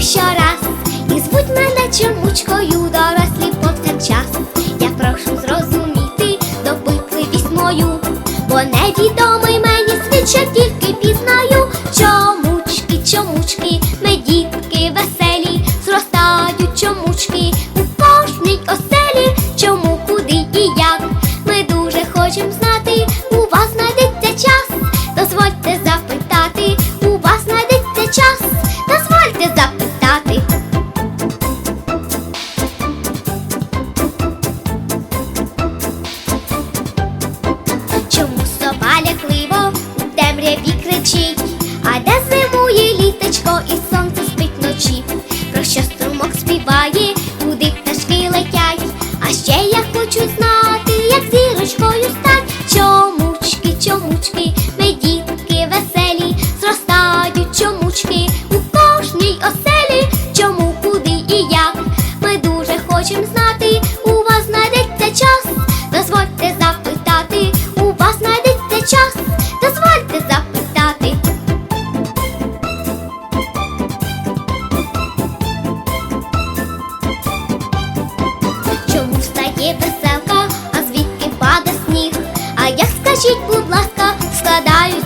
вчив щораз, і звуть мене чомучкою, дорослі повсякчас. Я прошу зрозуміти допитливість мою, бо невідомий мені свідча тільки пізнаю. Чомучки, чомучки, ми дітки веселі, зростають чомучки. звучить, а де зимує літочко і сонце спить ночі, про що струмок співає, куди пташки летять, а ще я хочу знати, як зірочкою стать, чомучки, чомучки, ми дітки веселі, зростають чомучки у кожній оселі, чому, куди і як. Ми тільки веселка, а звідки паде сніг. А як скажіть, будь ласка, складаю.